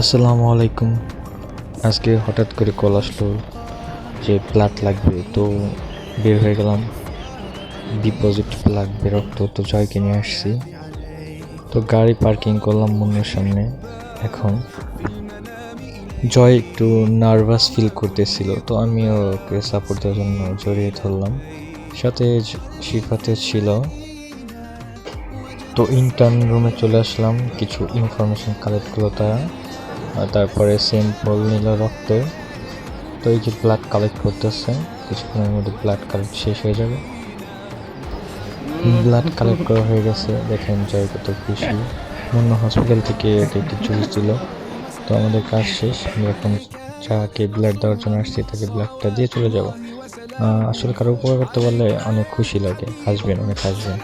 আসসালামু আলাইকুম। আজকে হঠাৎ করে কল আসলো যে ব্লাড লাগবে, তো বের হয়ে গেলাম। ডিপোজিট লাগবে রক্ত তো জয়কে নিয়ে আসছি। তো গাড়ি পার্কিং করলাম মনের সামনে, এখন। জয় একটু নার্ভাস ফিল করতেছিল, তো আমিও ওকে সাপোর্ট দেওয়ার জন্য জড়িয়ে ধরলাম। সাথে শিফাতে ছিল। তো ইন্টার্ন রুমে চলে আসলাম, কিছু ইনফরমেশন কালেক্ট করল তারা। তারপরে সিম্পল নীল রক্তের তো এই যে ব্লাড কালেক্ট করতেছে, কিছুক্ষণের মধ্যে ব্লাড কালেক্ট শেষ হয়ে যাবে। ব্লাড কালেক্ট করা হয়ে গেছে দেখেন জয় কত খুশি। অন্য হসপিটাল থেকে এটি একটি জুস দিল। তো আমাদের কাজ শেষ, আমরা এখন যাকে ব্লাড দেওয়ার জন্য আসছি, তাকে ব্লাডটা দিয়ে চলে যাব। আসলে কারও উপকার করতে পারলে অনেক খুশি লাগে, হাসবেন, অনেক হাসবেন।